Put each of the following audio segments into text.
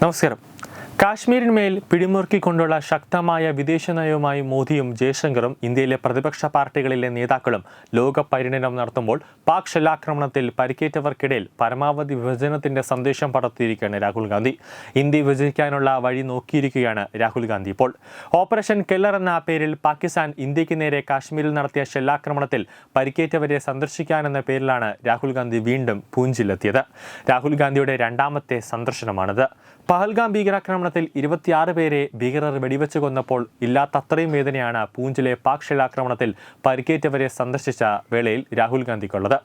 നമസ്കാരം കാശ്മീരിന്മേൽ പിടിമുറുക്കിക്കൊണ്ടുള്ള ശക്തമായ വിദേശ നയവുമായി മോദിയും ജയശങ്കറും ഇന്ത്യയിലെ പ്രതിപക്ഷ പാർട്ടികളിലെ നേതാക്കളും ലോക പര്യടനം നടത്തുമ്പോൾ പാക് ഷെല്ലാക്രമണത്തിൽ പരിക്കേറ്റവർക്കിടയിൽ പരമാവധി വിഭജനത്തിന്റെ സന്ദേശം പടർത്തിയിരിക്കുകയാണ് രാഹുൽ ഗാന്ധി. ഇന്ത്യ വിഭജിക്കാനുള്ള വഴി നോക്കിയിരിക്കുകയാണ് രാഹുൽ ഗാന്ധി ഇപ്പോൾ. ഓപ്പറേഷൻ കെല്ലർ എന്ന പേരിൽ പാകിസ്ഥാൻ ഇന്ത്യയ്ക്ക് നേരെ കാശ്മീരിൽ നടത്തിയ ഷെല്ലാക്രമണത്തിൽ പരിക്കേറ്റവരെ സന്ദർശിക്കാനെന്ന പേരിലാണ് രാഹുൽ ഗാന്ധി വീണ്ടും പൂഞ്ചിലെത്തിയത്. രാഹുൽ ഗാന്ധിയുടെ രണ്ടാമത്തെ സന്ദർശനമാണിത്. പഹൽഗാം ഭീകരാക്രമണത്തിൽ ഇരുപത്തിയാറ് പേരെ ഭീകരർ വെടിവെച്ച് കൊന്നപ്പോൾ ഇല്ലാത്തത്രയും വേദനയാണ് പൂഞ്ചിലെ പാക് ഷെല്ലാക്രമണത്തിൽ പരിക്കേറ്റവരെ സന്ദർശിച്ച വേളയിൽ രാഹുൽ ഗാന്ധിക്കുള്ളത്.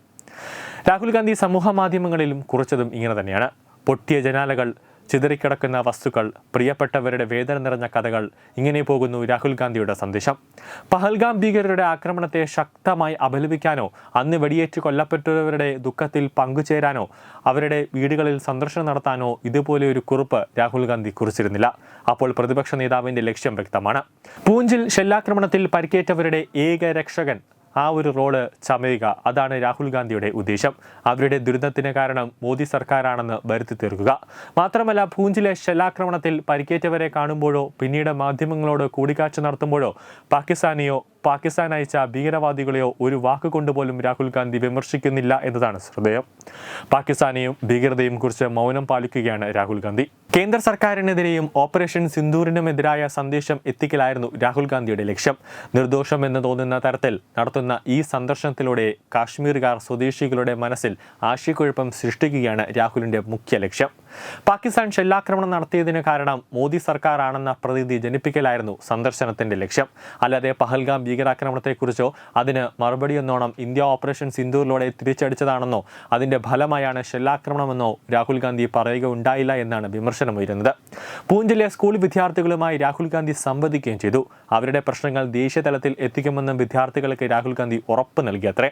രാഹുൽ ഗാന്ധി സമൂഹ മാധ്യമങ്ങളിലും കുറിച്ചതും ഇങ്ങനെ തന്നെയാണ്. പൊട്ടിയ ജനാലകൾ ചിതറിക്കിടക്കുന്ന വസ്തുക്കൾ പ്രിയപ്പെട്ടവരുടെ വേദന നിറഞ്ഞ കഥകൾ ഇങ്ങനെ പോകുന്നു രാഹുൽ ഗാന്ധിയുടെ സന്ദേശം. പഹൽഗാം ഭീകരരുടെ ആക്രമണത്തെ ശക്തമായി അപലപിക്കാനോ അന്ന് വെടിയേറ്റ് കൊല്ലപ്പെട്ടവരുടെ ദുഃഖത്തിൽ പങ്കുചേരാനോ അവരുടെ വീടുകളിൽ സന്ദർശനം നടത്താനോ ഇതുപോലെ ഒരു കുറിപ്പ് രാഹുൽ ഗാന്ധി കുറിച്ചിരുന്നില്ല. അപ്പോൾ പ്രതിപക്ഷ നേതാവിന്റെ ലക്ഷ്യം വ്യക്തമാണ്. പൂഞ്ചിൽ ഷെല്ലാക്രമണത്തിൽ പരിക്കേറ്റവരുടെ ഏക രക്ഷകൻ ആ ഒരു റോൾ ചമയുക. അതാണ് രാഹുൽ ഗാന്ധിയുടെ ഉദ്ദേശം. അവരുടെ ദുരിതത്തിന് കാരണം മോദി സർക്കാരാണെന്ന് വരുത്തി തീർക്കുക. മാത്രമല്ല പൂഞ്ചിലെ ഷെല്ലാക്രമണത്തിൽ പരിക്കേറ്റവരെ കാണുമ്പോഴോ പിന്നീട് മാധ്യമങ്ങളോട് കൂടിക്കാഴ്ച നടത്തുമ്പോഴോ പാകിസ്ഥാനെയോ പാകിസ്ഥാൻ അയച്ച ഭീകരവാദികളെയോ ഒരു വാക്ക് കൊണ്ടുപോലും രാഹുൽ ഗാന്ധി വിമർശിക്കുന്നില്ല എന്നതാണ് ശ്രദ്ധേയം. പാകിസ്ഥാനെയും ഭീകരതയും കുറിച്ച് മൗനം പാലിക്കുകയാണ് രാഹുൽ ഗാന്ധി. കേന്ദ്ര സർക്കാരിനെതിരെയും ഓപ്പറേഷൻ സിന്ദൂരിനുമെതിരായ സന്ദേശം എത്തിക്കലായിരുന്നു രാഹുൽ ഗാന്ധിയുടെ ലക്ഷ്യം. നിർദോഷം എന്ന് തോന്നുന്ന തരത്തിൽ നടത്തുന്ന ഈ സന്ദർശനത്തിലൂടെ കാശ്മീർകാർ സ്വദേശികളുടെ മനസ്സിൽ ആശയക്കുഴപ്പം സൃഷ്ടിക്കുകയാണ് രാഹുലിന്റെ മുഖ്യ ലക്ഷ്യം. പാകിസ്ഥാൻ ഷെല്ലാക്രമണം നടത്തിയതിന് കാരണം മോദി സർക്കാരാണെന്ന പ്രതീതി ജനിപ്പിക്കലായിരുന്നു സന്ദർശനത്തിന്റെ ലക്ഷ്യം. അല്ലാതെ പഹൽഗാം ഭീകരാക്രമണത്തെക്കുറിച്ചോ അതിന് മറുപടിയെന്നോണം ഇന്ത്യ ഓപ്പറേഷൻ സിന്ദൂറിലൂടെ തിരിച്ചടിച്ചതാണെന്നോ അതിന്റെ ഫലമായാണ് ഷെല്ലാക്രമണമെന്നോ രാഹുൽ ഗാന്ധി പറയുക ഉണ്ടായില്ല എന്നാണ് വിമർശനമുയരുന്നത് പൂഞ്ചിലെ സ്കൂൾ വിദ്യാർത്ഥികളുമായി രാഹുൽ ഗാന്ധി സംവദിക്കുകയും ചെയ്തു. അവരുടെ പ്രശ്നങ്ങൾ ദേശീയ തലത്തിൽ എത്തിക്കുമെന്നും വിദ്യാർത്ഥികൾക്ക് രാഹുൽ ഗാന്ധി ഉറപ്പ് നൽകിയത്രേ.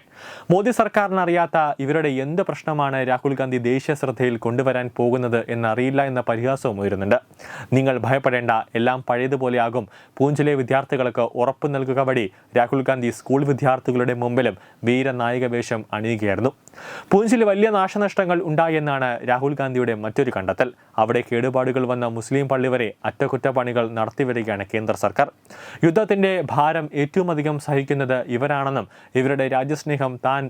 മോദി സർക്കാരിന് അറിയാത്ത ഇവരുടെ എന്ത് പ്രശ്നമാണ് രാഹുൽ ഗാന്ധി ദേശീയ ശ്രദ്ധയിൽ കൊണ്ടുവരാൻ പോകുന്നത് എന്നറിയില്ല എന്ന പരിഹാസവും ഉയരുന്നുണ്ട്. നിങ്ങൾ ഭയപ്പെടേണ്ട എല്ലാം പഴയതുപോലെയാകും. പൂഞ്ചിലെ വിദ്യാർത്ഥികൾക്ക് ഉറപ്പ് നൽകുക വഴി രാഹുൽ ഗാന്ധി സ്കൂൾ വിദ്യാർത്ഥികളുടെ മുമ്പിലും വീരനായിക വേഷം അണിയുകയായിരുന്നു. പൂഞ്ചിൽ വലിയ നാശനഷ്ടങ്ങൾ ഉണ്ടായെന്നാണ് രാഹുൽ ഗാന്ധിയുടെ മറ്റൊരു കണ്ടെത്തൽ. അവിടെ കേടുപാടുകൾ വന്ന മുസ്ലിം പള്ളി വരെ അറ്റകുറ്റപ്പണികൾ നടത്തിവരികയാണ് കേന്ദ്ര സർക്കാർ. യുദ്ധത്തിന്റെ ഭാരം ഏറ്റവും അധികം സഹിക്കുന്നത് ഇവരാണെന്നും ഇവരുടെ രാജ്യസ്നേഹം താൻ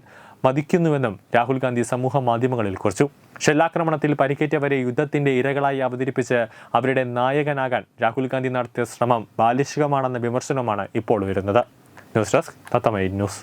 മതിക്കുന്നുവെന്നും രാഹുൽ ഗാന്ധി സമൂഹ മാധ്യമങ്ങളിൽ കുറിച്ചു. ഷെല്ലാക്രമണത്തിൽ പരിക്കേറ്റവരെ യുദ്ധത്തിന്റെ ഇരകളായി അവതരിപ്പിച്ച് അവരുടെ നായകനാകാൻ രാഹുൽ ഗാന്ധി നടത്തിയ ശ്രമം ബാലിശികമാണെന്ന വിമർശനമാണ് ഇപ്പോൾ വരുന്നത് ന്യൂസ് ഡെസ്ക് തത്തമൈ ന്യൂസ്.